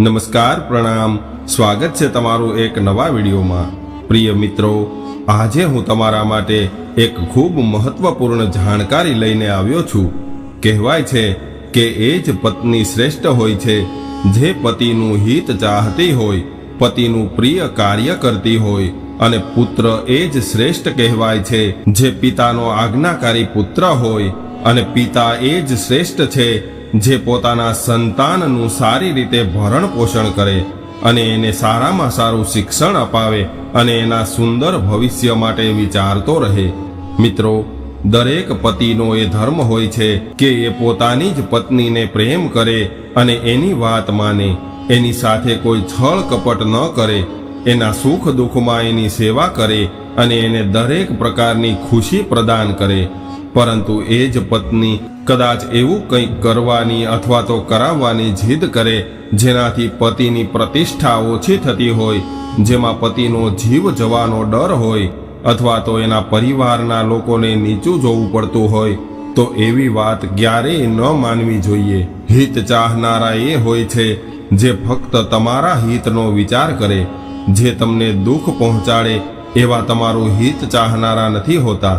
નમસ્કાર, પ્રણામ. સ્વાગત છે તમારું એક નવા વિડીયોમાં. પ્રિય મિત્રો, આજે હું તમારા માટે એક ખૂબ મહત્વપૂર્ણ જાણકારી લઈને આવ્યો છું. કહેવાય છે કે એ જ પત્ની શ્રેષ્ઠ હોય છે, જે પતિનું હિત ચાહતી હોય, પતિનું પ્રિય કાર્ય કરતી હોય, અને પુત્ર એ જ શ્રેષ્ઠ કહેવાય છે, જે પિતાનો આજ્ઞાકારી પુત્ર હોય, અને પિતા એ જ શ્રેષ્ઠ છે જે પોતાના સંતાનનું સારી રીતે ભરણ પોષણ કરે અને એને સારામાં સારું શિક્ષણ અપાવે અને એના સુંદર ભવિષ્ય માટે વિચારતો રહે. મિત્રો, દરેક પતિનો એ ધર્મ હોય છે કે એ પોતાની જ પત્નીને પ્રેમ કરે અને એની વાત માને. એની સાથે કોઈ છળ કપટ ન કરે. એના સુખ દુઃખમાં એની સેવા કરે અને એને દરેક પ્રકારની ખુશી પ્રદાન કરે. પરંતુ એ જ પત્ની કદાચ એવું કંઈક કરવાની અથવા તો કરાવવાની જીદ કરે, જેનાથી પતિની પ્રતિષ્ઠા ઓછી થતી હોય, જેમાં પતિનો જીવ જવાનો ડર હોય, અથવા તો એના પરિવારના લોકોને નીચું જોવું પડતું હોય, તો એવી વાત ક્યારેય ન માનવી જોઈએ. હિત ચાહનારા એ હોય છે જે ફક્ત તમારા હિતનો વિચાર કરે, જે તમને દુઃખ પહોંચાડે એવા તમારું હિત ચાહનારા નથી હોતા.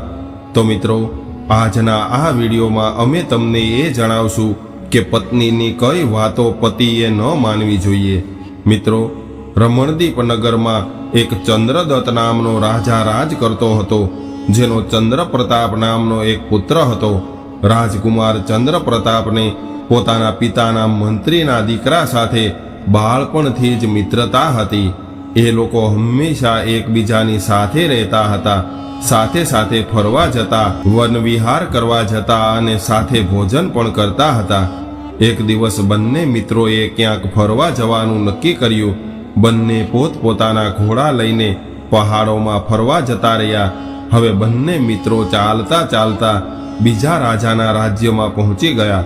તો મિત્રો આજના આ વિડીયોમાં અમે તમને એ જણાવશું કે પત્નીની કઈ વાતો પતિએ ન માનવી જોઈએ. મિત્રો, રમણદીપ નગરમાં એક ચંદ્રદત્ત નામનો રાજા રાજ કરતો હતો, જેનો ચંદ્રપ્રતાપ નામનો એક પુત્ર હતો. રાજકુમાર ચંદ્રપ્રતાપને પોતાના પિતાના મંત્રીના દીકરા સાથે બાળપણથી જ મિત્રતા હતી. એ લોકો હંમેશા એકબીજાની સાથે રહેતા હતા. સાથે સાથે ફરવા જતા, વન વિહાર કરવા જતા અને સાથે ભોજન પણ કરતા હતા. એક દિવસ બંને મિત્રોએ ક્યાંક ફરવા જવાનું નક્કી કર્યું. બંને પોતપોતાના ઘોડા લઈને પહાડોમાં ફરવા જતા રહ્યા. હવે બંને મિત્રો ચાલતા ચાલતા બીજા રાજાના રાજ્યમાં પહોંચી ગયા.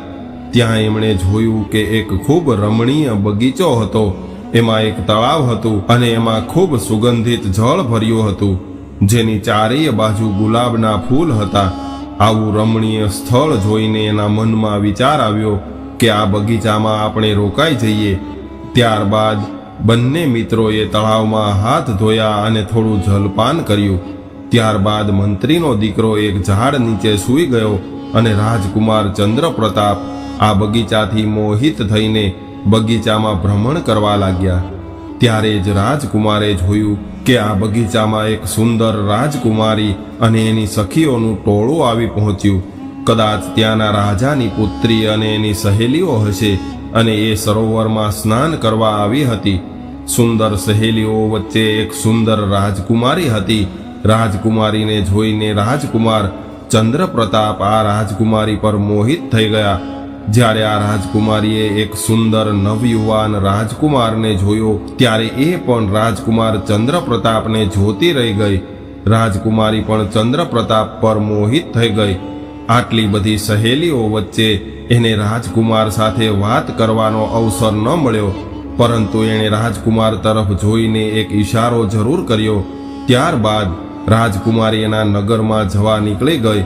ત્યાં એમણે જોયું કે એક ખૂબ રમણીય બગીચો હતો. એમાં એક તળાવ હતું અને એમાં ખૂબ સુગંધિત જળ ભર્યું હતું. જેની ચારેય બાજુ ગુલાબના ફૂલ હતા. આવું રમણીય સ્થળ જોઈને એના મનમાં વિચાર આવ્યો કે આ બગીચામાં આપણે રોકાઈ જઈએ. ત્યારબાદ બંને મિત્રોએ તળાવમાં હાથ ધોયા અને થોડું જલપાન કર્યું. ત્યારબાદ મંત્રીનો દીકરો એક ઝાડ નીચે સૂઈ ગયો અને રાજકુમાર ચંદ્રપ્રતાપ આ બગીચાથી મોહિત થઈને બગીચામાં ભ્રમણ કરવા લાગ્યા. ત્યારે જ રાજકુમારે જોયું કે આ બગીચામાં એક સુંદર રાજકુમારી અને એની સખીઓનું ટોળું આવી પહોંચ્યું. કદાચ ત્યાંના રાજાની પુત્રી અને એની સહેલીઓ હશે અને એ સરોવરમાં સ્નાન કરવા આવી હતી. સુંદર સહેલીઓ વચ્ચે એક સુંદર રાજકુમારી હતી. રાજકુમારીને જોઈને રાજકુમાર ચંદ્રપ્રતાપ આ રાજકુમારી પર મોહિત થઈ ગયા. જ્યારે આ રાજકુમારીએ એક સુંદર નવયુવાન રાજકુમારને જોયો, ત્યારે એ પણ રાજકુમાર ચંદ્રપ્રતાપને જોતી રહી ગઈ. રાજકુમારી પણ ચંદ્રપ્રતાપ પર મોહિત થઈ ગઈ. આટલી બધી સહેલીઓ વચ્ચે એને રાજકુમાર સાથે વાત કરવાનો અવસર ન મળ્યો, પરંતુ એણે રાજકુમાર તરફ જોઈને એક ઈશારો જરૂર કર્યો. ત્યારબાદ રાજકુમારી એના નગરમાં જવા નીકળી ગઈ.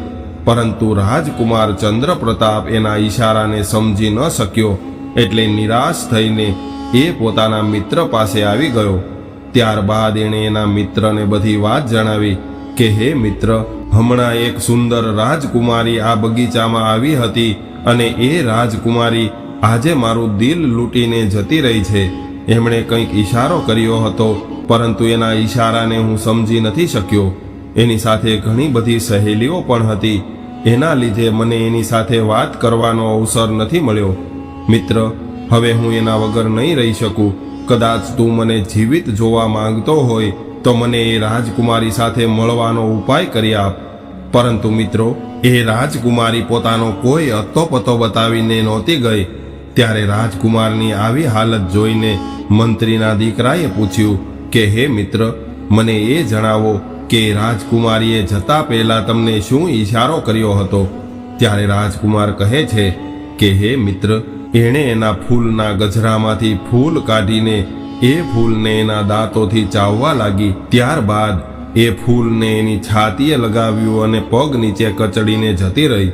પરંતુ રાજકુમાર ચંદ્રપ્રતાપ એના ઈશારાને સમજી ન શક્યો એટલે નિરાશ થઈને એ પોતાના મિત્ર પાસે આવી ગયો. ત્યારબાદ એણે એના મિત્રને બધી વાત જણાવી કે, હે મિત્ર, હમણાં એક સુંદર રાજકુમારી આ બગીચામાં આવી હતી અને એ રાજકુમારી આજે મારું દિલ લૂંટીને જતી રહી છે. એમણે કંઈક ઈશારો કર્યો હતો, પરંતુ એના ઈશારાને હું સમજી નથી શક્યો. એની સાથે ઘણી બધી સહેલીઓ પણ હતી. એના લીધે મને એની સાથે વાત કરવાનો અવસર નથી મળ્યો. મિત્ર, હવે હું એના વગર નહીં રહી શકું. કદાચ તું મને જીવિત જોવા માંગતો હોય તો મને એ રાજકુમારી સાથે મળવાનો ઉપાય કરી આપ. પરંતુ મિત્રો, એ રાજકુમારી પોતાનો કોઈ અતોપતો બતાવીને નહોતી ગઈ. ત્યારે રાજકુમારની આવી હાલત જોઈને મંત્રીના દીકરાએ પૂછ્યું કે, હે મિત્ર, મને એ જણાવો કે રાજકુમારીએ જતા પહેલા તમને શું ઈશારો કર્યો હતો? ત્યારે રાજકુમાર કહે છે કે, હે મિત્ર, એણે એના ફૂલના ગજરામાંથી ફૂલ કાઢીને એ ફૂલને એના દાંતોથી ચાવવા લાગી. ત્યારબાદ એ ફૂલને એની છાતીએ લગાવ્યું અને પગ નીચે કચડીને જતી રહી.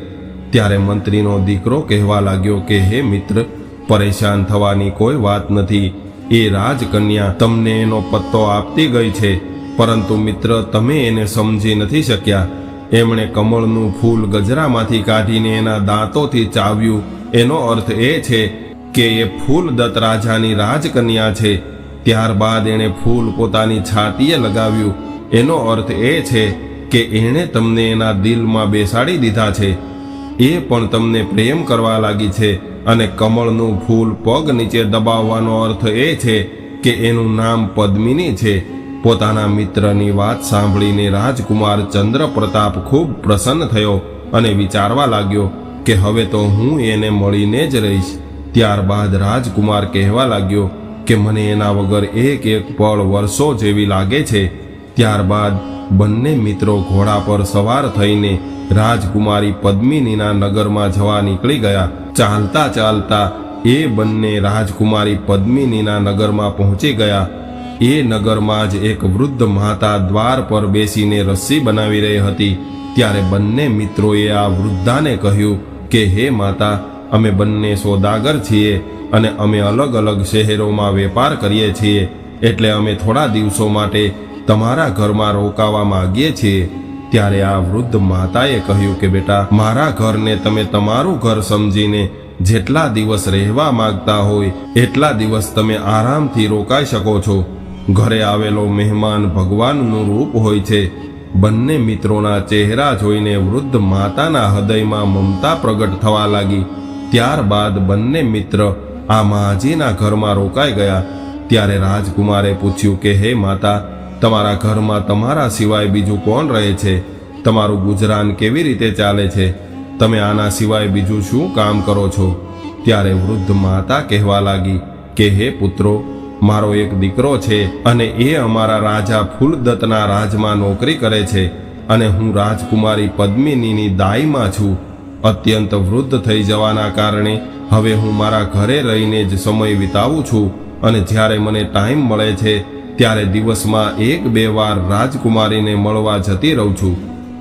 ત્યારે મંત્રીનો દીકરો કહેવા લાગ્યો કે, હે મિત્ર, પરેશાન થવાની કોઈ વાત નથી. એ રાજકન્યા તમને એનો પત્તો આપતી ગઈ છે. પરંતુ મિત્ર, તમે એને સમજી નથી શક્યા. એમણે કમળનું ફૂલ ગજરામાંથી કાઢીને એના દાંતોથી ચાવ્યું. એનો અર્થ એ છે કે એ ફૂલ દત્ત રાજાની રાજકન્યા છે. ત્યારબાદ એણે ફૂલ પોતાની છાતીએ લગાવ્યું. એનો અર્થ એ છે કે એણે તમને એના દિલમાં બેસાડી દીધા છે. એ પણ તમને પ્રેમ કરવા લાગી છે અને કમળનું ફૂલ પગ નીચે દબાવવાનો અર્થ એ છે કે એનું નામ પદ્મિની છે. પોતાના મિત્રની વાત સાંભળીને રાજકુમાર ચંદ્ર પ્રતાપ ખૂબ પ્રસન્ન થયો અને વિચારવા લાગ્યો કે હવે તો હું એને મળીને જ રહીશ. ત્યારબાદ રાજકુમાર કહેવા લાગ્યો કે મને એના વગર એક એક પળ વર્ષો જેવી લાગે છે. ત્યારબાદ બંને મિત્રો ઘોડા પર સવાર થઈને રાજકુમારી પદ્મિનીના નગરમાં જવા નીકળી ગયા. ચાલતા ચાલતા એ બંને રાજકુમારી પદ્મિનીના નગરમાં પહોંચી ગયા. એ નગરમાં જ એક વૃદ્ધ માતા દ્વાર પર બેસીને રસ્સી બનાવી રહી હતી. ત્યારે બંને મિત્રોએ આ વૃદ્ધાને કહ્યું કે, હે માતા, અમે બંને સોદાગર છીએ અને અમે અલગ અલગ શહેરોમાં વેપાર કરીએ છીએ. એટલે અમે થોડા દિવસો માટે તમારા ઘરમાં રોકાવા માંગીએ છીએ. ત્યારે આ વૃદ્ધ માતાએ કહ્યું કે, બેટા, મારા ઘરને તમે તમારું ઘર સમજીને જેટલા દિવસ રહેવા માંગતા હોય, એટલા દિવસ તમે આરામથી રોકાઈ શકો છો. ઘરે આવેલો મહેમાન ભગવાનનું રૂપ હોય છે. બંને મિત્રોના ચહેરા જોઈને વૃદ્ધ માતાના હૃદયમાં મમતા પ્રગટ થવા લાગી. ત્યારબાદ બંને મિત્ર આ માજીના ઘરમાં રોકાઈ ગયા. ત્યારે રાજકુમારે પૂછ્યું કે, હે માતા, તમારા ઘરમાં તમારા સિવાય બીજું કોણ રહે છે? તમારું ગુજરાન કેવી રીતે ચાલે છે? તમે આના સિવાય બીજું શું કામ કરો છો? ત્યારે વૃદ્ધ માતા કહેવા લાગી કે, હે પુત્રો મારો એક દીકરો છે અને એ અમારા રાજા ફૂલદત્તના રાજમાં નોકરી કરે છે અને હું રાજકુમારી પદ્મિનીની દાઈમાં છું. અત્યંત વૃદ્ધ થઈ જવાના કારણે હવે હું મારા ઘરે રહીને જ સમય વિતાવું છું અને જ્યારે મને ટાઈમ મળે છે ત્યારે દિવસમાં એક બે વાર રાજકુમારીને મળવા જતી રહું છું.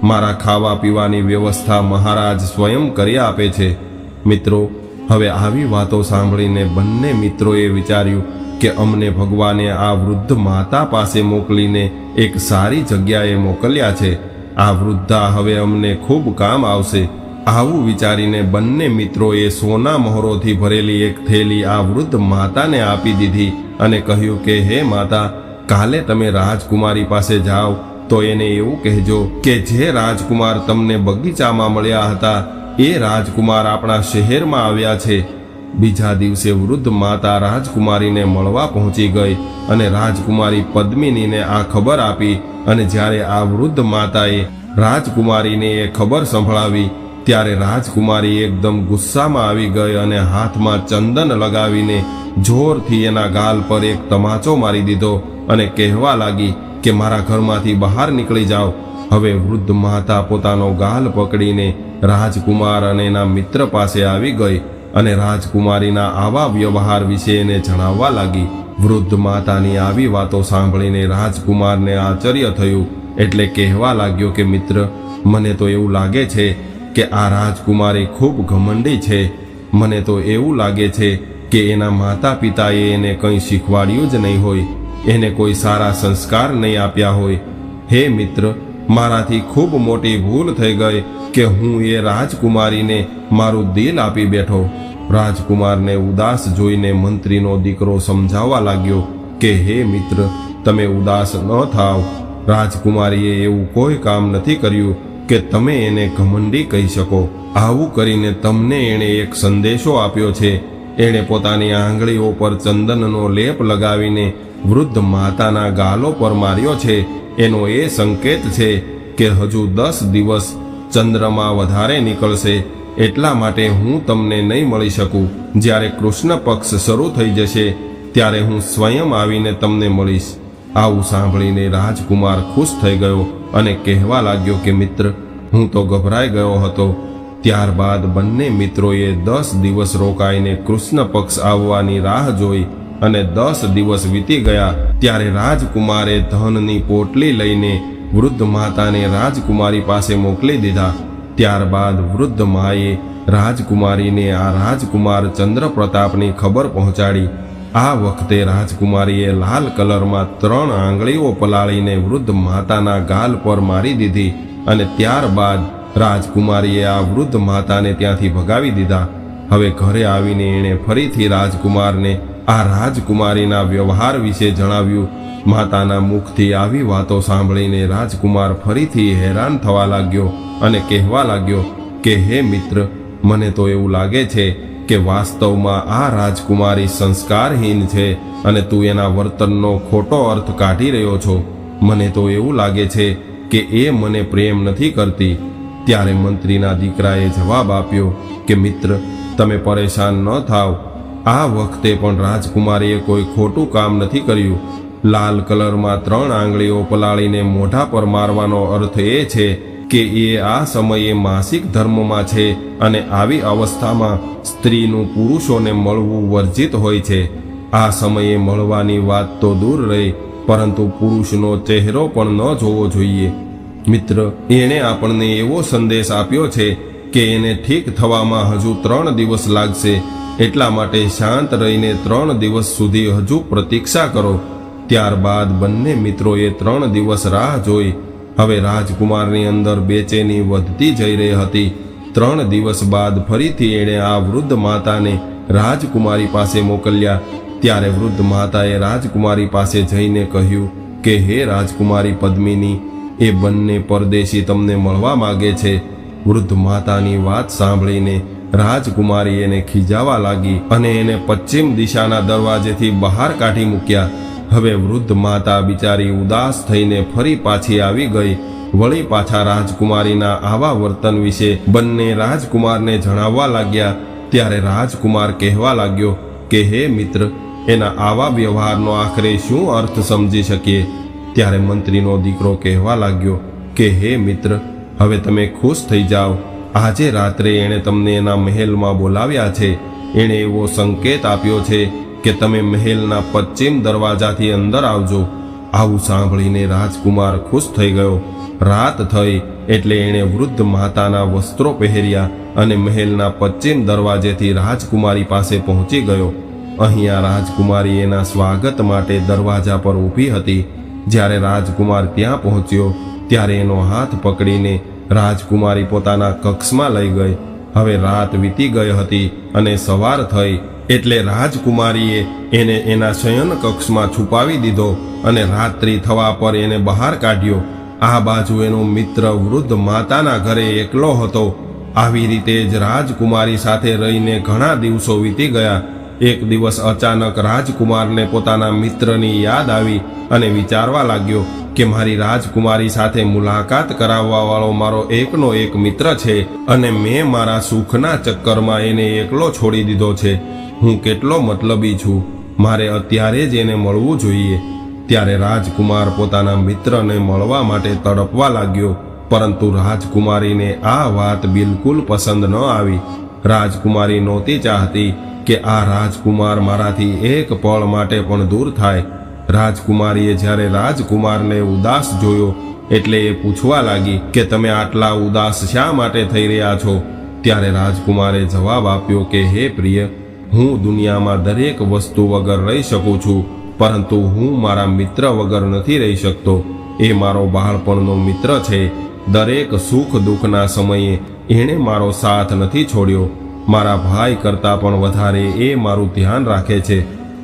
મારા ખાવા પીવાની વ્યવસ્થા મહારાજ સ્વયં કરી આપે છે. મિત્રો, હવે આવી વાતો સાંભળીને બંને મિત્રોએ વિચાર્યું કે અમને ભગવાને આ વૃદ્ધ માતા પાસે મોકલીને એક સારી જગ્યાએ મોકલ્યા છે. આ વૃદ્ધા હવે અમને ખૂબ કામ આવશે. આવું વિચારીને બંને મિત્રોએ સોના મહોરોથી ભરેલી એક થેલી આ વૃદ્ધ માતાને આપી દીધી અને કહ્યું કે, હે માતા, કાલે તમે રાજકુમારી પાસે જાઓ, તો એને એવું કહેજો કે જે રાજકુમાર તમને બગીચામાં મળ્યા હતા, એ રાજકુમાર આપણા શહેરમાં આવ્યા છે. બીજા દિવસે વૃદ્ધ માતા રાજકુમારીને મળવા પહોંચી ગઈ અને રાજકુમારી પદ્મિનીને આ ખબર આપી અને જ્યારે આ વૃદ્ધ માતાએ રાજકુમારીને એ ખબર સંભળાવી, ત્યારે રાજકુમારી એકદમ ગુસ્સામાં આવી ગઈ અને હાથમાં ચંદન લગાવીને જોરથી એના ગાલ પર એક તમાચો મારી દીધો અને કહેવા લાગી કે મારા ઘરમાંથી બહાર નીકળી જાઓ. હવે વૃદ્ધ માતા પોતાનો ગાલ પકડીને રાજકુમાર અને એના મિત્ર પાસે આવી ગઈ અને રાજકુમારીના આવા વ્યવહાર વિશે એને જણાવવા લાગી. વૃદ્ધ માતાની આવી વાતો સાંભળીને રાજકુમારને આશ્ચર્ય થયું. એટલે કહેવા લાગ્યો કે, મિત્ર, મને તો એવું લાગે છે કે આ રાજકુમારી ખૂબ ઘમંડી છે. મને તો એવું લાગે છે કે એના માતા પિતાએ એને કંઈ શીખવાડ્યું જ નહીં હોય. એને કોઈ સારા સંસ્કાર નહીં આપ્યા હોય. હે મિત્ર, મારાથી ખૂબ મોટી ભૂલ થઈ ગઈ. કે હું એ રાજકુમારીને મારું દિલ આપી બેઠો. રાજકુમારને ઉદાસ જોઈને મંત્રીનો દીકરો સમજાવવા લાગ્યો કે, હે મિત્ર, તમે ઉદાસ ન થાવ. રાજકુમારીએ એવું કોઈ કામ નથી કર્યું કે તમે એને ઘમંડી કહી શકો. આવું કરીને તમને એણે એક સંદેશો આપ્યો છે. એણે પોતાની આંગળીઓ પર ચંદનનો લેપ લગાવીને વૃદ્ધ માતાના ગાલો પર માર્યો છે. એનો એ સંકેત છે કે હજુ દસ દિવસ ચંદ્રમાં વધારે નીકળશે, એટલા માટે હું તમને નહીં મળી શકું. જ્યારે કૃષ્ણ પક્ષ શરૂ થઈ જશે, ત્યારે હું સ્વયં આવીને તમને મળીશ. આવું સાંભળીને રાજકુમાર ખુશ થઈ ગયો અને કહેવા લાગ્યો કે, મિત્ર, હું તો ગભરાઈ ગયો હતો. ત્યારબાદ બંને મિત્રોએ દસ દિવસ રોકાઈને કૃષ્ણ પક્ષ આવવાની રાહ જોઈ અને દસ દિવસ વીતી ગયા. ત્યારે રાજકુમારે ધનની પોટલી લઈને વૃદ્ધ માતાને રાજકુમારી પાસે મોકલી દીધા. ત્યારબાદ વૃદ્ધ માએ રાજકુમારીને આ રાજકુમાર ચંદ્રપ્રતાપની ખબર પહોંચાડી. આ વખતે રાજકુમારીએ લાલ કલરમાં ત્રણ આંગળીઓ પલાળીને વૃદ્ધ માતાના ગાલ પર મારી દીધી અને ત્યારબાદ રાજકુમારીએ આ વૃદ્ધ માતાને ત્યાંથી ભગાવી દીધા. હવે ઘરે આવીને એણે ફરીથી રાજકુમારને આ રાજકુમારીના વ્યવહાર વિશે જણાવ્યું. માતાના મુખથી આવી વાતો સાંભળીને રાજકુમાર ફરીથી હેરાન થવા લાગ્યો અને કહેવા લાગ્યો કે, હે મિત્ર, મને તો એવું લાગે છે કે વાસ્તવમાં આ રાજકુમારી સંસ્કારહીન છે અને તું એના વર્તનનો ખોટો અર્થ કાઢી રહ્યો છો. મને તો એવું લાગે છે કે એ મને પ્રેમ નથી કરતી. ત્યારે મંત્રીના દીકરાએ જવાબ આપ્યો કે, મિત્ર, તમે પરેશાન ન થાવ. આ વખતે પણ રાજકુમારીએ કોઈ ખોટું કામ નથી કર્યું. લાલ કલરમાં ત્રણ આંગળીઓ પલાળીને મોઢા પર મારવાનો અર્થ એ છે કે એ આ સમયે માસિક ધર્મમાં છે અને આવી અવસ્થામાં સ્ત્રીનું પુરુષોને મળવું વર્જિત હોય છે. આ સમયે મળવાની વાત તો દૂર રહી, પરંતુ પુરુષનો ચહેરો પણ ન જોવો જોઈએ. મિત્ર, એણે આપણને એવો સંદેશ આપ્યો છે કે એને ઠીક થવામાં હજુ ત્રણ દિવસ લાગશે. એટલા માટે શાંત રહીને ત્રણ દિવસ સુધી હજુ પ્રતીક્ષા કરો. ત્યારબાદ બંને મિત્રોએ ત્રણ દિવસ રાહ જોઈ. હવે રાજકુમારની અંદર બેચેની વધતી જઈ રહી હતી. ત્રણ દિવસ બાદ ફરીથી એણે આ વૃદ્ધ માતાને રાજકુમારી પાસે મોકલ્યા. ત્યારે વૃદ્ધ માતાએ રાજકુમારી પાસે જઈને કહ્યું કે, હે રાજકુમારી પદ્મિની, એ બંને પરદેશી તમને મળવા માગે છે. વૃદ્ધ માતાની વાત સાંભળીને રાજકુમારી એને ખીજાવા લાગી અને એને પશ્ચિમ દિશાના દરવાજેથી બહાર કાઢી મૂક્યા. હવે વૃદ્ધ માતા બિચારી ઉદાસ થઈને ફરી પાછી આવી ગઈ. વળી પાછા રાજકુમારીના આવા વર્તન વિશે બંને રાજકુમારને જણાવવા લાગ્યા. ત્યારે રાજકુમાર કહેવા લાગ્યો કે, હે મિત્ર, એના આવા વ્યવહારનો આખરે શું અર્થ સમજી શકીએ? ત્યારે મંત્રીનો દીકરો કહેવા લાગ્યો કે, હે મિત્ર, હવે તમે ખુશ થઈ જાઓ. આજે રાત્રે એણે તમને એના મહેલમાં બોલાવ્યા છે. એણે એવો સંકેત આપ્યો છે કે તમે મહેલના પશ્ચિમ દરવાજાથી અંદર આવજો. આવું સાંભળીને રાજકુમાર ખુશ થઈ ગયો. રાત થઈ એટલે એણે વૃદ્ધ માતાના વસ્ત્રો પહેર્યા અને મહેલના પશ્ચિમ દરવાજેથી રાજકુમારી પાસે પહોંચી ગયો. અહીંયા રાજકુમારી એના સ્વાગત માટે દરવાજા પર ઊભી હતી. જ્યારે રાજકુમાર ત્યાં પહોંચ્યો, ત્યારે એનો હાથ પકડીને રાજકુમારી પોતાના કક્ષમાં લઈ ગઈ. હવે રાત વીતી ગઈ હતી અને સવાર થઈ એટલે રાજકુમારીએ એને એના શયન કક્ષમાં છુપાવી દીધો અને રાત્રિ થવા પર એને બહાર કાઢ્યો. આ બાજુ એનો મિત્ર વૃદ્ધ માતાના ઘરે એકલો હતો. આવી રીતે જ રાજકુમારી સાથે રહીને ઘણા દિવસો વીતી ગયા. એક દિવસ અચાનક રાજકુમારને પોતાના મિત્રની યાદ આવી અને વિચારવા લાગ્યો કે મારી રાજકુમારી સાથે મુલાકાત કરાવવા વાળો મારો એકનો એક મિત્ર છે અને મેં મારા સુખના ચક્કરમાં એને એકલો છોડી દીધો છે. હું કેટલો મતલબી છું. મારે અત્યારે જ એને મળવું જોઈએ. ત્યારે રાજકુમાર પોતાના મિત્રને મળવા માટે તડપવા લાગ્યો, પરંતુ રાજકુમારીને આ વાત બિલકુલ પસંદ ન આવી. રાજકુમારી નહોતી ચાહતી કે આ રાજકુમાર મારાથી એક પળ માટે પણ દૂર થાય. રાજકુમારીએ જ્યારે રાજકુમારને ઉદાસ જોયો, એટલે એ પૂછવા લાગી કે તમે આટલા ઉદાસ શા માટે થઈ રહ્યા છો? ત્યારે રાજકુમારે જવાબ આપ્યો કે, હે પ્રિય હું દુનિયામાં દરેક વસ્તુ વગર રહી શકું છું, પરંતુ હું મારા મિત્ર વગર નથી રહી શકતો. એ મારો બાળપણનો મિત્ર છે. દરેક સુખ દુઃખના સમયે એણે મારો સાથ નથી છોડ્યો. મારા ભાઈ કરતાં પણ વધારે એ મારું ધ્યાન રાખે છે.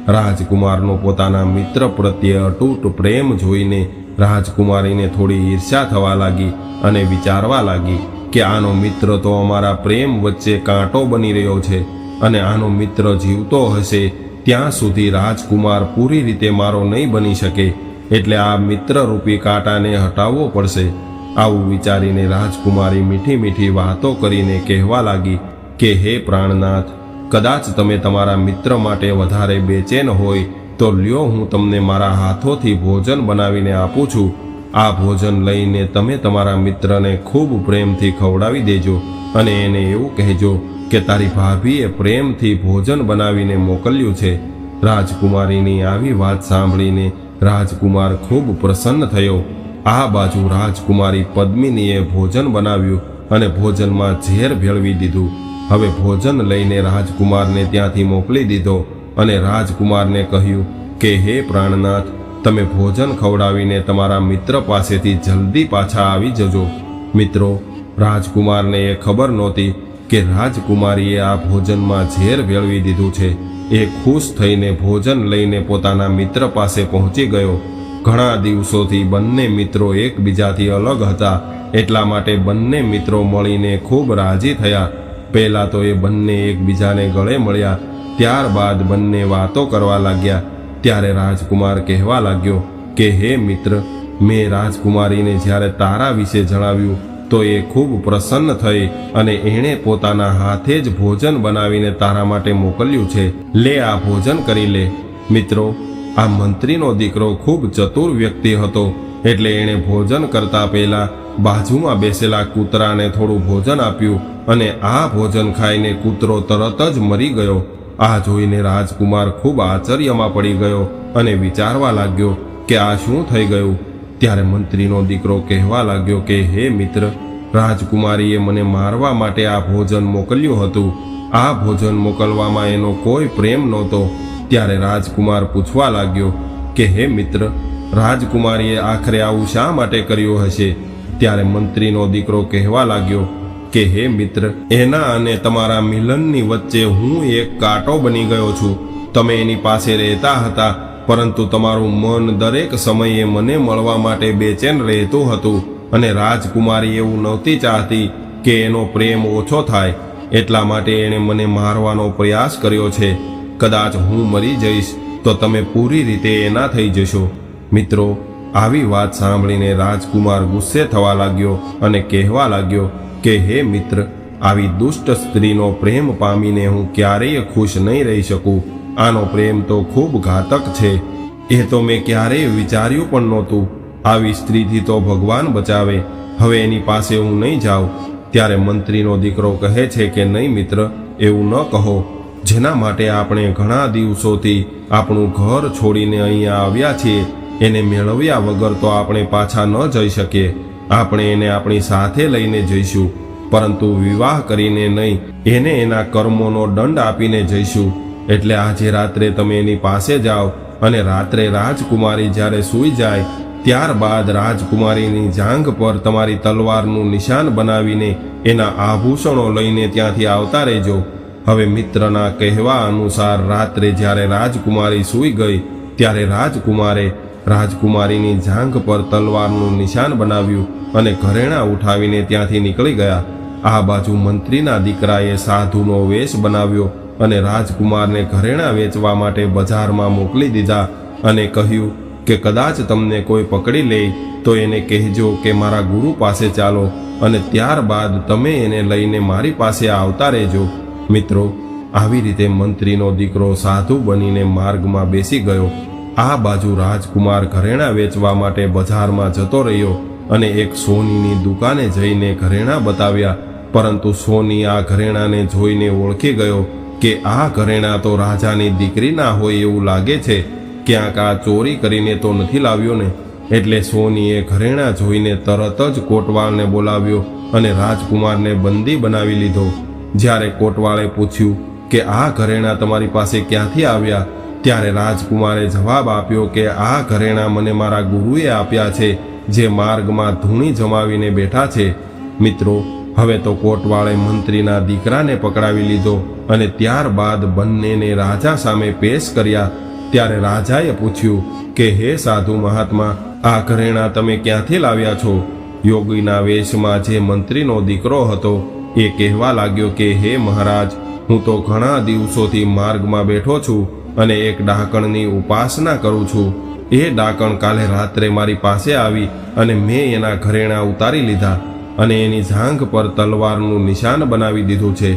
રાજકુમારનો પોતાના મિત્ર પ્રત્યે અટૂટ પ્રેમ જોઈને રાજકુમારીને થોડી ઈર્ષ્યા થવા લાગી અને વિચારવા લાગી કે આનો મિત્ર તો અમારા પ્રેમ વચ્ચે કાંટો બની રહ્યો છે. અને આનો મિત્ર જીવતો હશે, ત્યાં સુધી રાજકુમાર પૂરી રીતે મારો નહીં બની શકે. એટલે આ મિત્રરૂપી કાંટાને હટાવવો પડશે. આવું વિચારીને રાજકુમારી મીઠી મીઠી વાતો કરીને કહેવા લાગી કે, હે પ્રાણનાથ, કદાચ તમે તમારા મિત્ર માટે વધારે બેચેન હોય, તો લ્યો હું તમને મારા હાથોથી ભોજન બનાવીને આપું છું. આ ભોજન લઈને તમે તમારા મિત્રને ખૂબ પ્રેમથી ખવડાવી દેજો અને એને એવું કહેજો કે તારી ભાભીએ પ્રેમથી ભોજન બનાવીને મોકલ્યું છે. રાજકુમારીની આવી વાત સાંભળીને રાજકુમાર ખૂબ પ્રસન્ન થયો. આ બાજુ રાજકુમારી પદ્મિનીએ ભોજન બનાવ્યું અને ભોજનમાં ઝેર ભેળવી દીધું. હવે ભોજન લઈને રાજકુમારને ત્યાંથી મોકલી દીધો અને રાજકુમારને કહ્યું કે, હે પ્રાણનાથ, તમે ભોજન ખવડાવીને તમારા મિત્ર પાસેથી જલ્દી પાછા આવી જજો. મિત્રો, રાજકુમારને એ ખબર નહોતી કે રાજકુમારીએ આ ભોજનમાં ઝેર વેળવી દીધું છે. એ ખુશ થઈને ભોજન લઈને પોતાના મિત્ર પાસે પહોંચી ગયો. ઘણા દિવસોથી બંને મિત્રો એકબીજાથી અલગ હતા. એટલા માટે બંને મિત્રો મળીને ખૂબ રાજી થયા. પહેલાં તો એ બંને એકબીજાને ગળે મળ્યા. ત્યારબાદ બંને વાતો કરવા લાગ્યા. ત્યારે રાજકુમાર કહેવા લાગ્યો કે, હે મિત્ર, મેં રાજકુમારીને જ્યારે તારા વિશે જણાવ્યું તો એ ખૂબ પ્રસન્ન થઈ અને એણે પોતાના હાથે જ ભોજન બનાવીને તારા માટે મોકલ્યું છે. લે આ ભોજન કરી લે. મિત્રો, આ મંત્રીનો દીકરો ખૂબ ચતુર વ્યક્તિ હતો. એટલે એણે ભોજન કરતા પહેલા બાજુમાં બેસેલા કૂતરાને થોડું ભોજન આપ્યું અને આ ભોજન ખાઈને કૂતરો તરત જ મરી ગયો. આ જોઈને રાજકુમાર ખૂબ આશ્ચર્યમાં પડી ગયો અને વિચારવા લાગ્યો કે આ શું થઈ ગયું? ત્યારે મંત્રીનો દીકરો કહેવા લાગ્યો કે, હે મિત્ર, રાજકુમારીએ મને મારવા માટે આ ભોજન મોકલ્યું હતું. આ ભોજન મોકલવામાં એનો કોઈ પ્રેમ નહોતો. ત્યારે રાજકુમાર પૂછવા લાગ્યો કે, હે મિત્ર, રાજકુમારીએ આખરે આવું શા માટે કર્યું હશે? ત્યારે મંત્રીનો દીકરો કહેવા લાગ્યો કે, હે મિત્ર, એના અને તમારા મિલનની વચ્ચે હું એક કાંટો બની ગયો છું. તમે એની પાસે રહેતા હતા પરંતુ તમારું મન દરેક સમયે મને મળવા માટે બેચેન રહેતું હતું અને રાજકુમારી એવું નહોતી ચાહતી કે એનો પ્રેમ ઓછો થાય. એટલા માટે એણે મને મારવાનો પ્રયાસ કર્યો છે. કદાચ હું મરી જઈશ, તો તમે પૂરી રીતે એના થઈ જશો. મિત્રો, આવી વાત સાંભળીને રાજકુમાર ગુસ્સે થવા લાગ્યો અને કહેવા લાગ્યો કે, હે મિત્ર, આવી દુષ્ટ સ્ત્રીનો પ્રેમ પામીને હું ક્યારેય ખુશ નહીં રહી શકું. આનો પ્રેમ તો ખૂબ ઘાતક છે. એ તો મેં ક્યારેય વિચાર્યું પણ નહોતું. આવી સ્ત્રીથી તો ભગવાન બચાવે. હવે એની પાસે હું નહીં જાઉં. ત્યારે મંત્રીનો દીકરો કહે છે કે, નહીં મિત્ર, એવું ન કહો. જેના માટે આપણે ઘણા દિવસોથી આપણું ઘર છોડીને અહીંયા આવ્યા છીએ. એને મેળવ્યા વગર તો આપણે પાછા ન જઈ શકીએ. આપણે એને આપણી સાથે લઈને જઈશું. પરંતુ વિવાહ કરીને નહીં, એને એના કર્મોનો દંડ આપીને જઈશું. એટલે આજે રાત્રે તમે એની પાસે જાઓ અને રાત્રે રાજકુમારી જ્યારે સૂઈ જાય, ત્યારબાદ રાજકુમારીની જાંઘ પર તમારી તલવારનું નિશાન બનાવીને એના આભૂષણો લઈને ત્યાંથી આવતા રહેજો. હવે મિત્રના કહેવા અનુસાર રાત્રે જ્યારે રાજકુમારી સૂઈ ગઈ, ત્યારે રાજકુમારે રાજકુમારીની જાંઘ પર તલવારનું નિશાન બનાવ્યું અને ઘરેણાં ઉઠાવીને ત્યાંથી નીકળી ગયા. આ બાજુ મંત્રીના દીકરાએ સાધુનો વેશ બનાવ્યો અને રાજકુમારને ઘરેણાં વેચવા માટે બજારમાં મોકલી દીધા અને કહ્યું કે કદાચ તમને કોઈ પકડી લે તો એને કહેજો કે મારા ગુરુ પાસે ચાલો અને ત્યારબાદ તમે એને લઈને મારી પાસે આવતા રહેજો. મિત્રો, આવી રીતે મંત્રીનો દીકરો સાધુ બનીને માર્ગમાં બેસી ગયો. આ બાજુ રાજકુમાર ઘરેણાં વેચવા માટે બજારમાં જતો રહ્યો અને એક સોનીની દુકાને જઈને ઘરેણાં બતાવ્યા. પરંતુ સોની આ ઘરેણાને જોઈને ઓળખી ગયો કે આ ઘરેણાં તો રાજાની દીકરીના હોય એવું લાગે છે. ક્યાંક આ ચોરી કરીને તો નથી લાવ્યો ને. એટલે સોનીએ ઘરેણા જોઈને તરત જ કોટવાળને બોલાવ્યો અને રાજકુમારને બંદી બનાવી લીધો. જ્યારે કોટવાળે પૂછ્યું કે આ ઘરેણા તમારી પાસે ક્યાંથી આવ્યા? ત્યારે રાજકુમારે જવાબ આપ્યો કે આ ઘરેણા મને મારા ગુરુએ આપ્યા છે, જે માર્ગમાં ધૂણી જમાવીને બેઠા છે. મિત્રો હવે તો કોટવાળે મંત્રીના દીકરાને પકડાવી લીધો અને ત્યારબાદ બંનેને રાજા સામે પેશ કર્યા. ત્યારે રાજાએ પૂછ્યું કે, હે સાધુ મહાત્મા, આ ઘરેણાં તમે ક્યાંથી લાવ્યા છો? યોગીના વેશમાં જે મંત્રીનો દીકરો હતો, એ કહેવા લાગ્યો કે, હે મહારાજ, હું તો ઘણા દિવસોથી માર્ગમાં બેઠો છું અને એક ડાકણની ઉપાસના કરું છું. એ ડાકણ કાલે રાત્રે મારી પાસે આવી અને મેં એના ઘરેણાં ઉતારી લીધા. અને એની જાંઘ પર તલવારનું નિશાન બનાવી દીધું છે.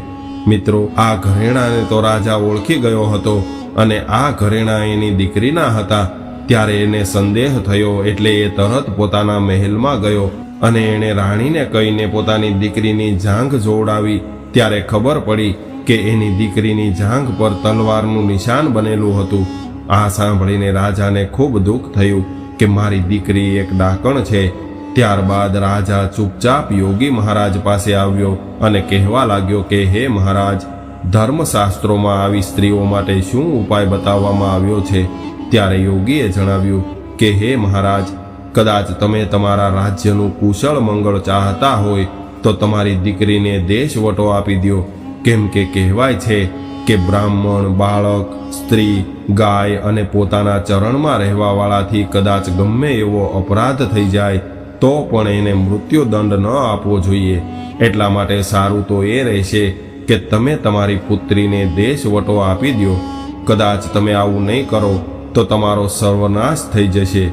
મિત્રો, આ ઘરેણાને તો રાજા ઓળખી ગયો હતો અને આ ઘરેણા એની દીકરીના હતા. ત્યારે એને સંદેહ થયો એટલે એ તરત પોતાના મહેલમાં ગયો અને એણે રાણીને કહીને પોતાની દીકરીની જાંઘ જોડાવી ત્યારે ખબર પડી કે એની દીકરીની જાંઘ પર તલવારનું નિશાન બનેલું હતું. આ સાંભળીને રાજાને ખૂબ દુઃખ થયું કે મારી દીકરી એક ડાકણ છે. ત્યારબાદ રાજા ચૂપચાપ યોગી મહારાજ પાસે આવ્યો અને કહેવા લાગ્યો કે, હે મહારાજ, ધર્મશાસ્ત્રોમાં આવી સ્ત્રીઓ માટે શું ઉપાય બતાવવામાં આવ્યો છે? ત્યારે યોગીએ જણાવ્યું કે, હે મહારાજ, કદાચ તમે તમારા રાજ્યનું કુશળ મંગળ ચાહતા હોય તો તમારી દીકરીને દેશવટો આપી દો કેમ કે કહેવાય છે કે બ્રાહ્મણ, બાળક, સ્ત્રી, ગાય અને પોતાના ચરણમાં રહેવાવાળાથી કદાચ ગમે એવો અપરાધ થઈ જાય તો પણ એને મૃત્યુદંડ ન આપવો જોઈએ. એટલા માટે સારું તો એ રહેશે કે તમે તમારી પુત્રીને દેશવટો આપી દો કદાચ તમે આવું નહીં કરો, તો તમારો સર્વનાશ થઈ જશે.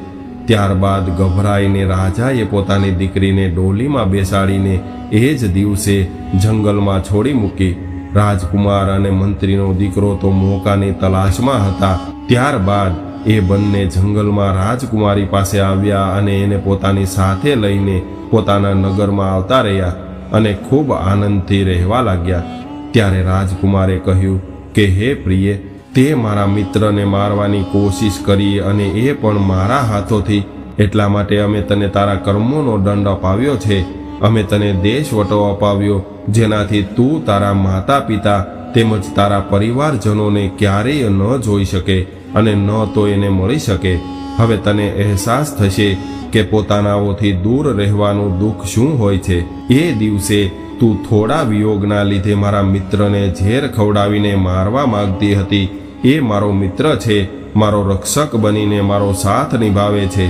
ત્યારબાદ ગભરાઈને રાજાએ પોતાની દીકરીને ડોલીમાં બેસાડીને એ જ દિવસે જંગલમાં છોડી મૂકી. રાજકુમાર અને મંત્રીનો દીકરો તો મોકાની તલાશમાં હતા. ત્યારબાદ એ બંને જંગલમાં રાજકુમારી પાસે આવ્યા અને એને પોતાની સાથે લઈને પોતાના નગરમાં આવતા રહ્યા અને ખૂબ આનંદથી રહેવા લાગ્યા. ત્યારે રાજકુમારે કહ્યું કે, હે પ્રિય, તે મારા મિત્રને મારવાની કોશિશ કરી અને એ પણ મારા હાથોથી. એટલા માટે અમે તને તારા કર્મોનો દંડ અપાવ્યો છે. અમે તને દેશવટો અપાવ્યો, જેનાથી તું તારા માતા પિતા તેમજ તારા પરિવારજનોને ક્યારેય ન જોઈ શકે. અને ન તો એને મળી શકે. હવે તને અહેસાસ થશે કે પોતાનાઓથી દૂર રહેવાનું દુઃખ શું હોય છે. એ દિવસે તું થોડા વિયોગના લીધે મારા મિત્રને ઝેર ખવડાવીને મારવા માંગતી હતી. એ મારો મિત્ર છે, મારો રક્ષક બનીને મારો સાથ નિભાવે છે.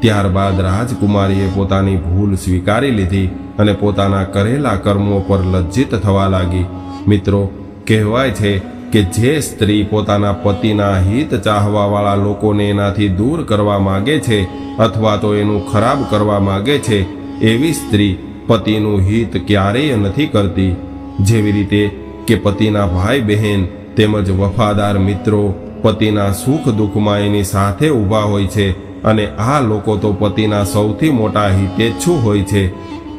ત્યારબાદ રાજકુમારીએ પોતાની ભૂલ સ્વીકારી લીધી અને પોતાના કરેલા કર્મો પર લજ્જિત થવા લાગી. મિત્રો, કહેવાય છે કે જે સ્ત્રી પોતાના પતિના હિત ચાહવાવાળા લોકોને એનાથી દૂર કરવા માગે છે અથવા તો એનું ખરાબ કરવા માગે છે, એવી સ્ત્રી પતિનું હિત ક્યારેય નથી કરતી. જેવી રીતે કે પતિના ભાઈ બહેન તેમજ વફાદાર મિત્રો પતિના સુખ દુઃખમાં એની સાથે ઊભા હોય છે અને આ લોકો તો પતિના સૌથી મોટા હિતેચ્છુ હોય છે.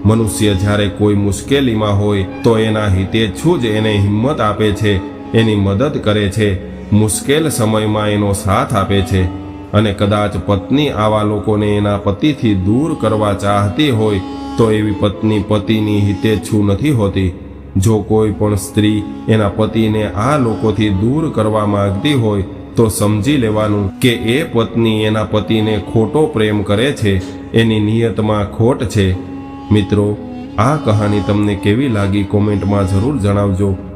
મનુષ્ય જ્યારે કોઈ મુશ્કેલીમાં હોય તો એના હિતેચ્છુ જ એને હિંમત આપે છે એની મદદ કરે છે. મુશ્કેલ સમયમાં એનો સાથ આપે છે અને કદાચ પત્ની આવા લોકોને એના પતિથી દૂર કરવા ચાહતી હોય તો એવી પત્ની પતિની હિતેચ્છુ નથી હોતી. જો કોઈ પણ સ્ત્રી એના પતિને આ લોકોથી દૂર કરવા માંગતી હોય તો સમજી લેવાનું કે એ પત્ની એના પતિને ખોટો પ્રેમ કરે છે. એની નિયતમાં ખોટ છે. મિત્રો, આ કહાની તમને કેવી લાગી કોમેન્ટમાં જરૂર જણાવજો.